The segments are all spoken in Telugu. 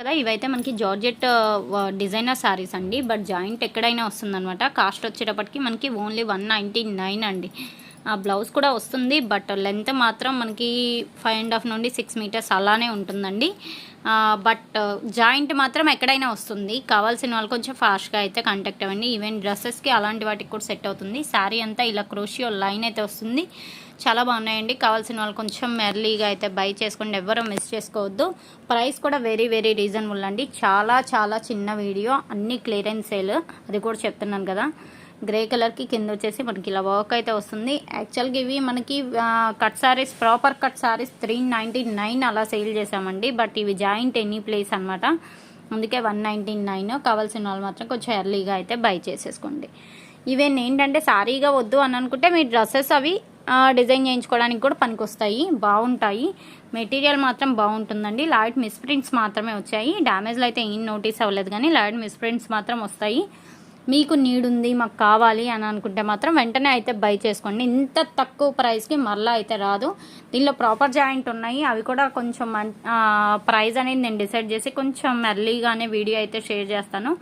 కదా ఇవైతే మనకి జార్జెట్ డిజైనర్ శారీస్ అండి. బట్ జాయింట్ ఎక్కడైనా వస్తుందన్నమాట. కాస్ట్ వచ్చేటప్పటికి మనకి ఓన్లీ వన్ నైంటీ నైన్ అండి. ఆ బ్లౌజ్ కూడా వస్తుంది బట్ లెంత్ మాత్రం మనకి ఫైవ్ అండ్ హాఫ్ నుండి సిక్స్ మీటర్స్ అలానే ఉంటుందండి. బట్ జాయింట్ మాత్రం ఎక్కడైనా వస్తుంది. కావాల్సిన వాళ్ళు కొంచెం ఫాస్ట్గా అయితే కాంటాక్ట్ అవ్వండి. ఈవెన్ డ్రెస్సెస్కి అలాంటి వాటికి కూడా సెట్ అవుతుంది. శారీ అంతా ఇలా క్రోషియో లైన్ అయితే వస్తుంది. చాలా బాగున్నాయండి. కావాల్సిన వాళ్ళు కొంచెం ఎర్లీగా అయితే బై చేసుకోండి. ఎవ్వరూ మిస్ చేసుకోవద్దు. ప్రైస్ కూడా వెరీ వెరీ రీజనబుల్ అండి. చాలా చాలా చిన్న వీడియో. అన్ని క్లియరెన్స్ సేల్ అది కూడా చెప్తున్నాను కదా. గ్రే కలర్కి కింద వచ్చేసి మనకి ఇలా వర్క్ అయితే వస్తుంది. యాక్చువల్గా ఇవి మనకి cut saris proper cut saris three ninety nine అలా సేల్ చేసామండి బట్ ఇవి జాయింట్ ఎనీ ప్లేస్ అనమాట అందుకే వన్ నైంటీ నైన్ కావాల్సిన వాళ్ళు మాత్రం కొంచెం ఎర్లీగా అయితే బై చేసేసుకోండి. ఈవెన్ ఏంటంటే సారీగా వద్దు అని అనుకుంటే మీ డ్రెస్సెస్ అవి డిజైన్ చేయించుకోవడానికి కూడా పనికొస్తాయి. బాగుంటాయి. మెటీరియల్ మాత్రం బాగుంటుందండి. లైట్ మిస్ప్రింట్స్ మాత్రమే వచ్చాయి. డ్యామేజ్లు అయితే ఏం నోటీస్ అవ్వలేదు కానీ లైట్ మిస్ప్రింట్స్ మాత్రం వస్తాయి. మీకు నీడుంది మాకు కావాలి అని అనుకుంటే మాత్రం వెంటనే అయితే బై చేసుకోండి. ఇంత తక్కువ ప్రైస్కి మరలా అయితే రాదు. దీనిలో ప్రాపర్ జాయింట్ ఉన్నాయి. అవి కూడా కొంచెం ప్రైస్ అనేది నేను డిసైడ్ చేసి కొంచెం ఎర్లీగానే వీడియో అయితే షేర్ చేస్తాను.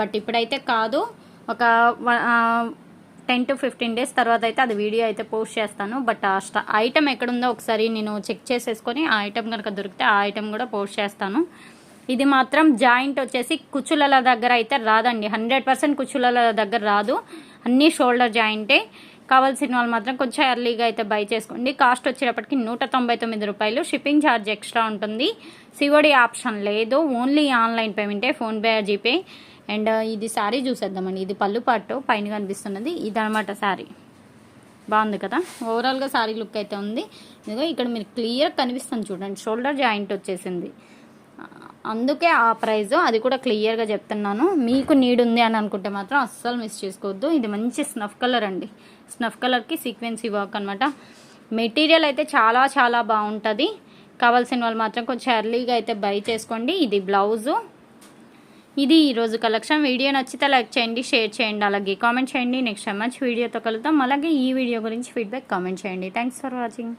బట్ ఇప్పుడైతే కాదు. ఒక టెన్ టు ఫిఫ్టీన్ డేస్ తర్వాత అయితే అది వీడియో అయితే పోస్ట్ చేస్తాను. బట్ ఆ ఐటెం ఐటమ్ ఎక్కడుందో ఒకసారి నేను చెక్ చేసేసుకొని ఆ ఐటమ్ కనుక దొరికితే ఆ ఐటమ్ కూడా పోస్ట్ చేస్తాను. ఇది మాత్రం జాయింట్ వచ్చేసి కుచ్చులల దగ్గర అయితే రాదండి. హండ్రెడ్ పర్సెంట్ కుచ్చులల దగ్గర రాదు. అన్నీ షోల్డర్ జాయింటే కావాల్సిన వాళ్ళు మాత్రం కొంచెం ఎర్లీగా అయితే బై చేసుకోండి. కాస్ట్ వచ్చేటప్పటికి నూట తొంభై తొమ్మిది రూపాయలు. షిప్పింగ్ ఛార్జ్ ఎక్స్ట్రా ఉంటుంది. సివోడి ఆప్షన్ లేదు. ఓన్లీ ఆన్లైన్ పేమెంటే ఫోన్పే జీపే. అండ్ ఇది శారీ చూసేద్దామండి. ఇది పళ్ళు పట్టు పైన కనిపిస్తున్నది. ఇది శారీ. బాగుంది కదా? ఓవరాల్గా శారీ లుక్ అయితే ఉంది. ఇదిగో ఇక్కడ మీరు క్లియర్ కనిపిస్తుంది చూడండి. షోల్డర్ జాయింట్ వచ్చేసింది. అందుకే ఆ ప్రైజ్ అది కూడా క్లియర్గా చెప్తున్నాను. మీకు నీడ్ ఉంది అని అనుకుంటే మాత్రం అస్సలు మిస్ చేసుకోవద్దు. ఇది మంచి స్నఫ్ కలర్ అండి. స్నఫ్ కలర్కి సీక్వెన్సీ వర్క్ అనమాట మెటీరియల్ అయితే చాలా చాలా బాగుంటుంది. కావాల్సిన వాళ్ళు మాత్రం కొంచెం ఎర్లీగా అయితే బై చేసుకోండి. ఇది బ్లౌజు. ఇది ఈరోజు కలెక్షన్. వీడియో నచ్చితే లైక్ చేయండి షేర్ చేయండి అలాగే కామెంట్ చేయండి. నెక్స్ట్ టైం మంచి వీడియోతో కలుద్దాం. అలాగే ఈ వీడియో గురించి ఫీడ్బ్యాక్ కామెంట్ చేయండి. Thanks for watching.